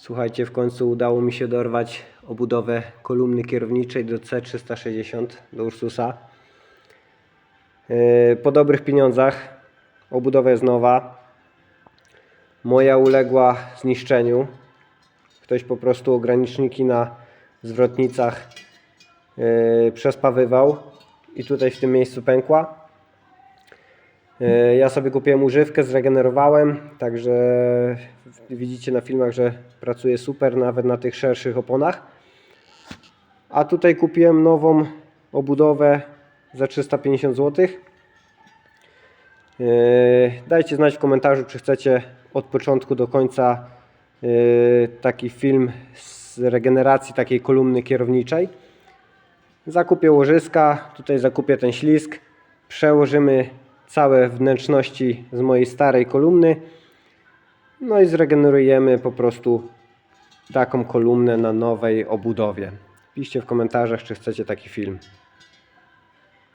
Słuchajcie, w końcu udało mi się dorwać obudowę kolumny kierowniczej do C360 do Ursusa. Yy, Po dobrych pieniądzach. Obudowa jest nowa. Moja uległa zniszczeniu. Ktoś po prostu ograniczniki na zwrotnicach yy, przespawywał i tutaj w tym miejscu pękła. E, Ja sobie kupiłem używkę, zregenerowałem, także widzicie na filmach, że pracuje super nawet na tych szerszych oponach. A tutaj kupiłem nową obudowę za 350 zł. E, Dajcie znać w komentarzu, czy chcecie od początku do końca e, taki film z regeneracji takiej kolumny kierowniczej. Zakupię łożyska, tutaj zakupię ten ślisk, przełożymy całe wnętrzności z mojej starej kolumny, no i zregenerujemy po prostu taką kolumnę na nowej obudowie. Piszcie w komentarzach, czy chcecie taki film.